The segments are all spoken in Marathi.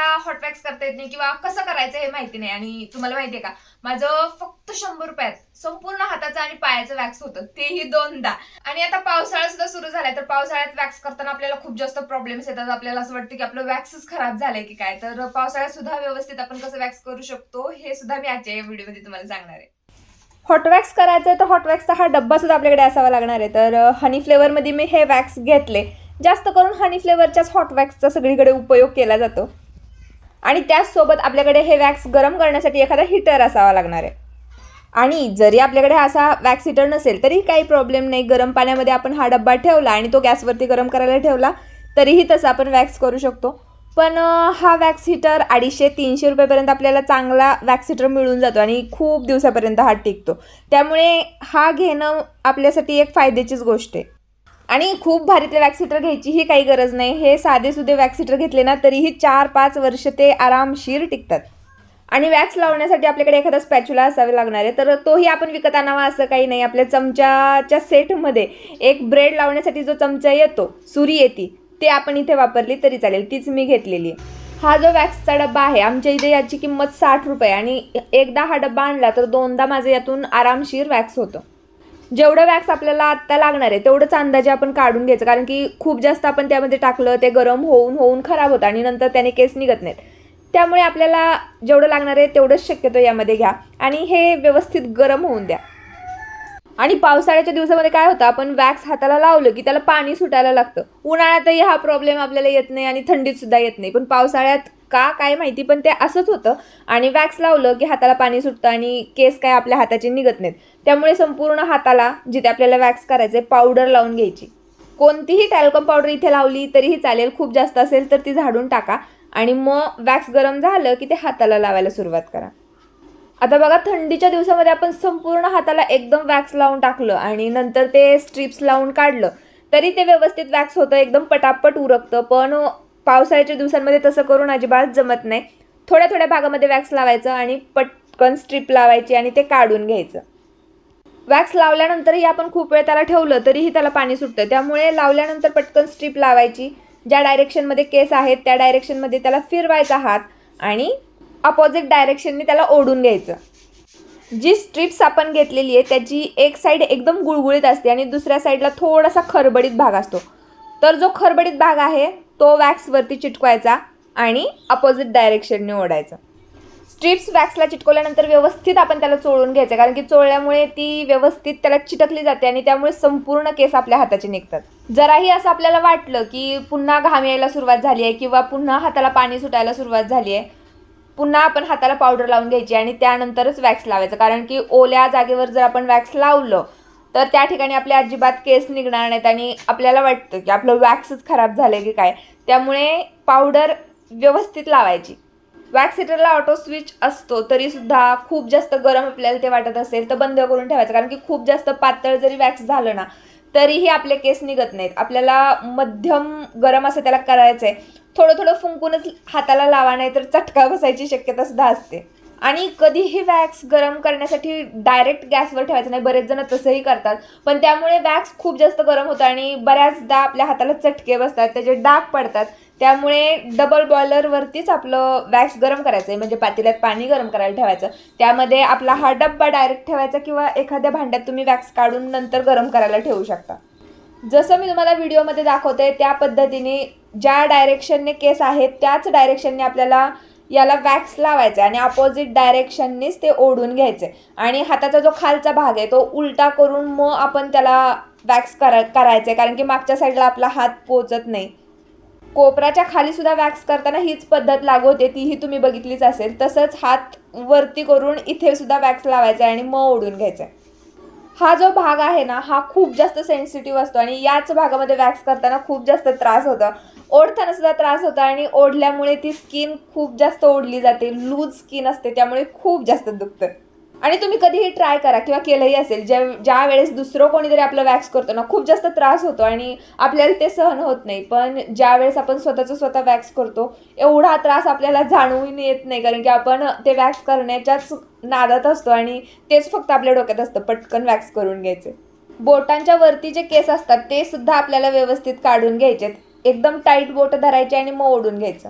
आता हॉट वॅक्स करता येत नाही किंवा कसं करायचं हे माहिती नाही. आणि तुम्हाला माहितीये का? माझं फक्त शंभर रुपयात संपूर्ण हाताचं आणि पायाचं वॅक्स होतं. तेही दोनदा. आणि आता पावसाळा सुद्धा सुरू झालाय. तर पावसाळ्यात वॅक्स करताना आपल्याला खूप जास्त प्रॉब्लेम्स येतात. आपल्याला असं वाटतं की आपलं वॅक्सच खराब झालंय की काय. तर पावसाळ्यात सुद्धा व्यवस्थित आपण कसं वॅक्स करू शकतो हे सुद्धा मी आजच्या या व्हिडिओमध्ये तुम्हाला सांगणार आहे. हॉटवॅक्स करायचं आहे तर हॉटवॅक्सचा हा डब्बा सुद्धा आपल्याकडे असावा लागणार आहे. तर हनी फ्लेवरमध्ये मी हे वॅक्स घेतले. जास्त करून हनी फ्लेवरच्याच हॉटवॅक्सचा सगळीकडे उपयोग केला जातो. आणि त्याचसोबत आपल्याकडे हे वॅक्स गरम करण्यासाठी एखादा हिटर असावा लागणार आहे. आणि जरी आपल्याकडे असा वॅक्स हिटर नसेल तरी काही प्रॉब्लेम नाही. गरम पाण्यामध्ये आपण हा डब्बा ठेवला आणि तो गॅसवरती गरम करायला ठेवला तरीही तसं आपण वॅक्स करू शकतो. पण हा वॅक्स हिटर अडीचशे तीनशे रुपयेपर्यंत आपल्याला चांगला वॅक्स हिटर मिळून जातो आणि खूप दिवसापर्यंत हा टिकतो. त्यामुळे हा घेणं आपल्यासाठी एक फायद्याचीच गोष्ट आहे. आणि खूप भारीतले वॅक्स हिटर घ्यायचीही काही गरज नाही. हे साधे सुधे घेतले ना तरीही चार पाच वर्ष ते आरामशीर टिकतात. आणि वॅक्स लावण्यासाठी आपल्याकडे एखादा स्पॅच्युला असावे लागणार आहे तर तोही आपण विकत आणावा असं काही नाही. आपल्या चमच्याच्या सेटमध्ये एक ब्रेड लावण्यासाठी जो चमचा येतो सुरी येते ते आपण इथे वापरली तरी चालेल. तीच मी घेतलेली. आहे हा जो वॅक्सचा डब्बा आहे आमच्या इथे याची किंमत साठ रुपये आणि एकदा हा डब्बा आणला तर दोनदा माझं यातून आरामशीर वॅक्स होतं. जेवढं वॅक्स आपल्याला आत्ता लागणार आहे तेवढंच अंदाजे आपण काढून घ्यायचं. कारण की खूप जास्त आपण त्यामध्ये टाकलं ते गरम होऊन होऊन खराब होतं आणि नंतर त्याने केस निघत नाहीत. त्यामुळे आपल्याला जेवढं लागणार आहे तेवढंच शक्यतो यामध्ये घ्या आणि हे व्यवस्थित गरम होऊन द्या. आणि पावसाळ्याच्या दिवसामध्ये काय होतं आपण वॅक्स हाताला लावलं की त्याला पाणी सुटायला लागतं. उन्हाळ्यातही हा प्रॉब्लेम आपल्याला येत नाही आणि थंडीत सुद्धा येत नाही. पण पावसाळ्यात का काय माहिती पण ते असंच होतं. आणि वॅक्स लावलं की हाताला पाणी सुटतं आणि केस काय आपल्या हाताचे निघत नाहीत. त्यामुळे संपूर्ण हाताला जिथे आपल्याला वॅक्स करायचे पावडर लावून घ्यायची. कोणतीही टॅल्कम पावडर इथे लावली तरीही चालेल खूप जास्त असेल तर ती झाडून टाका. आणि मग वॅक्स गरम झालं की ते हाताला लावायला सुरुवात करा. आता बघा थंडीच्या दिवसामध्ये आपण संपूर्ण हाताला एकदम वॅक्स लावून टाकलं आणि नंतर ते स्ट्रिप्स लावून काढलं. तरी ते व्यवस्थित वॅक्स होतं एकदम पटापट उरकतं पण पावसाळ्याच्या दिवसांमध्ये तसं करून अजिबात जमत नाही. थोड्या थोड्या भागामध्ये वॅक्स लावायचं आणि पटकन स्ट्रीप लावायची आणि ते काढून घ्यायचं. वॅक्स लावल्यानंतरही आपण खूप वेळ त्याला ठेवलं तरीही त्याला पाणी सुटतं. त्यामुळे लावल्यानंतर पटकन स्ट्रीप लावायची. ज्या डायरेक्शनमध्ये केस आहेत त्या डायरेक्शनमध्ये त्याला फिरवायचा हात आणि अपोजिट डायरेक्शनने त्याला ओढून घ्यायचं. जी स्ट्रिप्स आपण घेतलेली आहे त्याची एक साईड एकदम गुळगुळीत असते आणि दुसऱ्या साईडला थोडासा खरबडीत भाग असतो. तर जो खरबडीत भाग आहे तो वॅक्सवरती चिटकवायचा आणि अपोजिट डायरेक्शनने ओढायचं. स्ट्रिप्स वॅक्सला चिटकवल्यानंतर व्यवस्थित आपण त्याला चोळून घ्यायचं कारण की चोळल्यामुळे ती व्यवस्थित त्याला चिटकली जाते आणि त्यामुळे संपूर्ण केस आपल्या हाताचे निघतात. जराही असं आपल्याला वाटलं की पुन्हा घाम यायला सुरुवात झाली आहे किंवा पुन्हा हाताला पाणी सुटायला सुरुवात झाली आहे पुन्हा आपण हाताला पावडर लावून घ्यायची आणि त्यानंतरच वॅक्स लावायचं. कारण की ओल्या जागेवर जर आपण वॅक्स लावलं तर त्या ठिकाणी आपले अजिबात केस निघणार नाहीत आणि आपल्याला वाटतं की आपलं वॅक्सच खराब झालं की काय. त्यामुळे पावडर व्यवस्थित लावायची. वॅक्स हिटरला ऑटो स्विच असतो तरीसुद्धा खूप जास्त गरम आपल्याला ते वाटत असेल तर बंद करून ठेवायचं. कारण की खूप जास्त पातळ जरी वॅक्स झालं ना तरीही आपले केस निघत नाहीत. आपल्याला मध्यम गरम असं त्याला करायचं आहे थोडं थोडं फुंकूनच हाताला लावा नाही तर चटका बसायची शक्यता सुद्धा असते. आणि कधीही वॅक्स गरम करण्यासाठी डायरेक्ट गॅसवर ठेवायचं नाही. बरेच जण तसंही करतात. पण त्यामुळे वॅक्स खूप जास्त गरम होतं आणि बऱ्याचदा आपल्या हाताला चटके बसतात त्याचे डाग पडतात. त्यामुळे डबल बॉयलरवरतीच आपलं वॅक्स गरम करायचं आहे म्हणजे पातेल्यात पाणी गरम करायला ठेवायचं. त्यामध्ये आपला हा डब्बा डायरेक्ट ठेवायचा किंवा एखाद्या भांड्यात तुम्ही वॅक्स काढून नंतर गरम करायला ठेवू शकता. जसं मी तुम्हाला व्हिडिओमध्ये दाखवते त्या पद्धतीने ज्या डायरेक्शनने केस आहेत त्याच डायरेक्शनने आपल्याला याला वॅक्स लावायचा आणि अपोजिट डायरेक्शननेच ते ओढून घ्यायचे. आणि हाताचा जो खालचा भाग आहे तो उलटा करून मग आपण त्याला वॅक्स करा करायचं आहे कारण की मागच्या साईडला आपला हात पोचत नाही. कोपराच्या खाली सुद्धा वॅक्स करताना हीच पद्धत लागू होते. तीही तुम्ही बघितलीच असेल. तसंच हात वरती करून इथे सुद्धा वॅक्स लावायचा आहे आणि मग ओढून घ्यायचा आहे हा जो भाग आहे ना हा खूप जास्त सेन्सिटिव्ह असतो आणि याच भागामध्ये वॅक्स करताना खूप जास्त त्रास होतो. ओढताना सुद्धा त्रास होतो आणि ओढल्यामुळे ती स्किन खूप जास्त ओढली जाते. लूज स्किन असते त्यामुळे खूप जास्त दुखतं. आणि तुम्ही कधीही ट्राय करा किंवा केलंही असेल ज्या ज्या वेळेस दुसरं कोणीतरी आपलं वॅक्स करतो ना खूप जास्त त्रास होतो आणि आपल्याला ते सहन होत नाही. पण ज्या वेळेस आपण स्वतःचं स्वतः वॅक्स करतो एवढा त्रास आपल्याला जाणवून येत नाही. कारण की आपण ते वॅक्स करण्याच्याच नादात असतो आणि तेच फक्त आपल्या डोक्यात असतं पटकन वॅक्स करून घ्यायचे. बोटांच्या वरती जे केस असतात ते सुद्धा आपल्याला व्यवस्थित काढून घ्यायचे एकदम टाईट बोट धरायचे आणि मग ओढून घ्यायचं.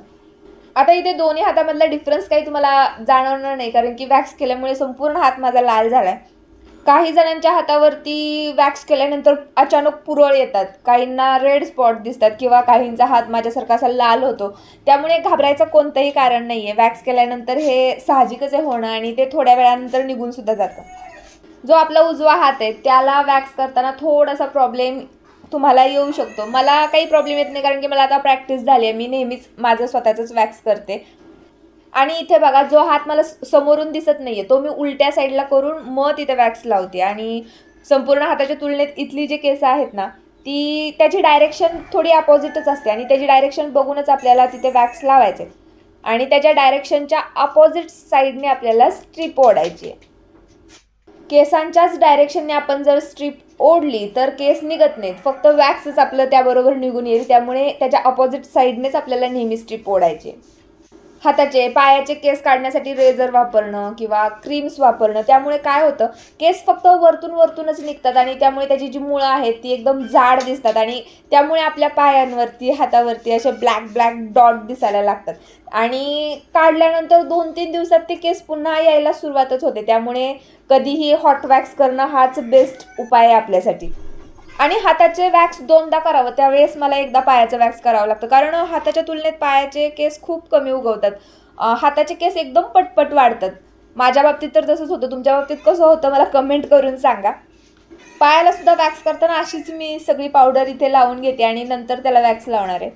आता इथे दोन्ही हातामधला डिफरन्स काही तुम्हाला जाणवणार नाही कारण की वॅक्स केल्यामुळे संपूर्ण हात माझा लाल झाला आहे काही जणांच्या हातावरती वॅक्स केल्यानंतर अचानक पुरळ येतात. काहींना रेड स्पॉट दिसतात किंवा काहींचा हात माझ्यासारखा असा लाल होतो. त्यामुळे घाबरायचं कोणतंही कारण नाही आहे वॅक्स केल्यानंतर हे साहजिकच आहे होणं आणि ते थोड्या वेळानंतर निघून सुद्धा जातं. जो आपला उजवा हात आहे त्याला वॅक्स करताना थोडासा प्रॉब्लेम तुम्हाला येऊ शकतो. मला काही प्रॉब्लेम येत नाही कारण की मला आता प्रॅक्टिस झाली आहे. मी नेहमीच माझं स्वतःचंच वॅक्स करते. आणि इथे बघा जो हात मला स- समोरून दिसत नाही आहे तो मी उलट्या साईडला करून मग तिथे वॅक्स लावते. आणि संपूर्ण हाताच्या तुलनेत इथली जी केस आहेत ना ती त्याची डायरेक्शन थोडी अपोजिटच असते. आणि त्याची डायरेक्शन बघूनच आपल्याला तिथे वॅक्स लावायचे आणि त्याच्या डायरेक्शनच्या अपोजिट साईडने आपल्याला स्ट्रीप ओढायची आहे. केसांच्याच डायरेक्शनने आपण जर स्ट्रीप ओढली तर केस निघत नाहीत फक्त वॅक्सच आपलं त्याबरोबर निघून येईल त्यामुळे त्याच्या अपोजिट साईडनेच आपल्याला नेहमी स्ट्रीप ओढायची आहे. हाताचे पायाचे केस काढण्यासाठी रेझर वापरणं किंवा क्रीम्स वापरणं त्यामुळे काय होतं केस फक्त वरतून वरतूनच निघतात आणि त्यामुळे त्याची जी मुळं आहेत ती एकदम जाड दिसतात आणि त्यामुळे आपल्या पायांवरती हातावरती असे ब्लॅक ब्लॅक डॉट दिसायला लागतात. आणि काढल्यानंतर दोन तीन दिवसात ते केस पुन्हा यायला सुरुवातच होते. त्यामुळे कधीही हॉट वॅक्स करणं हाच बेस्ट उपाय आहे आपल्यासाठी. आणि हाताचे वॅक्स दोनदा करावं. त्यावेळेस मला एकदा पायाचं वॅक्स करावं लागतं. कारण हाताच्या तुलनेत पायाचे केस खूप कमी उगवतात. हाताचे केस एकदम पटपट वाढतात. माझ्या बाबतीत तर तसंच होतं. तुमच्या बाबतीत कसं होतं मला कमेंट करून सांगा. पायाला सुद्धा वॅक्स करताना अशीच मी सगळी पावडर इथे लावून घेते आणि नंतर त्याला वॅक्स लावणार आहे.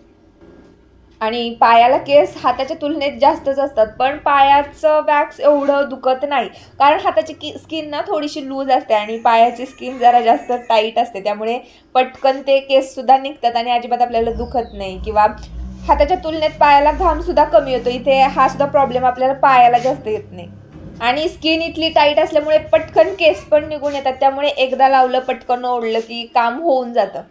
आणि पायाला केस हाताच्या तुलनेत जास्तच असतात पण पायाचं वॅक्स एवढं दुखत नाही. कारण हाताची की स्किन ना थोडीशी लूज असते आणि पायाची स्किन जरा जास्त टाईट असते. त्यामुळे पटकन ते केससुद्धा निघतात आणि अजिबात आपल्याला दुखत नाही. किंवा हाताच्या तुलनेत पायाला घामसुद्धा कमी येतो इथे हा सुद्धा प्रॉब्लेम आपल्याला पायाला जास्त येत नाही. आणि स्किन इथली टाईट असल्यामुळे पटकन केस पण निघून येतात. त्यामुळे एकदा लावलं पटकन ओढलं की काम होऊन जातं.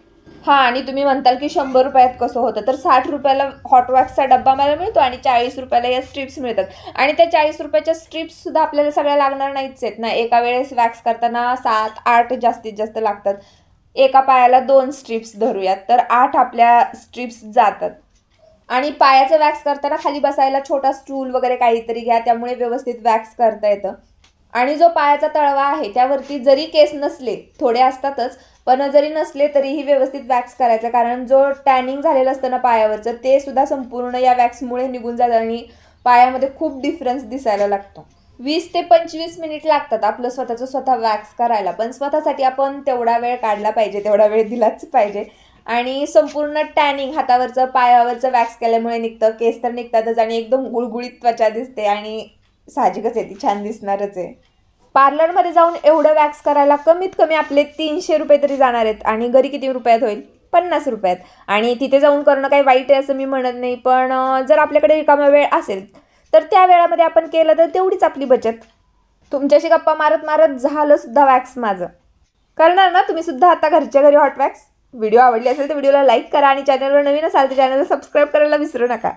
हां आणि तुम्ही म्हणताल की शंभर रुपयात कसं होतं? तर साठ रुपयाला हॉट वॅक्सचा डब्बा मला मिळतो आणि चाळीस रुपयाला या स्ट्रिप्स मिळतात. आणि त्या चाळीस रुपयाच्या स्ट्रिप्ससुद्धा आपल्याला सगळ्या लागणार नाहीच आहेत ना. एका वेळेस वॅक्स करताना सात आठ जास्तीत जास्त लागतात. एका पायाला दोन स्ट्रिप्स धरूयात तर आठ आपल्या स्ट्रिप्स जातात. आणि पायाचं वॅक्स करताना खाली बसायला छोटा स्टूल वगैरे काहीतरी घ्या त्यामुळे व्यवस्थित वॅक्स करता येतं. आणि जो पायाचा तळवा आहे त्यावरती जरी केस नसले थोडे असतातच पण जरी नसले तरीही व्यवस्थित वॅक्स करायचं. कारण जो टॅनिंग झालेलं असतं ना पायावरचं ते सुद्धा संपूर्ण या वॅक्समुळे निघून जातं आणि पायामध्ये खूप डिफरन्स दिसायला लागतो. वीस ते पंचवीस मिनिट लागतात आपलं स्वतःचं स्वतः वॅक्स करायला. पण स्वतःसाठी आपण तेवढा वेळ काढला पाहिजे तेवढा वेळ दिलाच पाहिजे. आणि संपूर्ण टॅनिंग हातावरचं पायावरचं वॅक्स केल्यामुळे निघतं. केस तर निघतातच आणि एकदम गुळगुळीत त्वचा दिसते आणि साहजिकच आहे ती छान दिसणारच आहे. पार्लरमध्ये जाऊन एवढं वॅक्स करायला कमीत कमी आपले तीनशे रुपये तरी जाणार आहेत आणि घरी किती रुपयात होईल? पन्नास रुपयात. आणि तिथे जाऊन करणं काही वाईट आहे असं मी म्हणत नाही पण जर आपल्याकडे रिकामा वेळ असेल तर त्या वेळामध्ये आपण केलं तर तेवढीच आपली बचत. तुमच्याशी गप्पा मारत मारत झालं सुद्धा वॅक्स माझं. करणार ना तुम्ही सुद्धा आता घरच्या घरी हॉट वॅक्स? व्हिडिओ आवडली असेल तर व्हिडिओला लाईक करा आणि चॅनलवर नवीन असाल तर चॅनलला सबस्क्राईब करायला विसरू नका.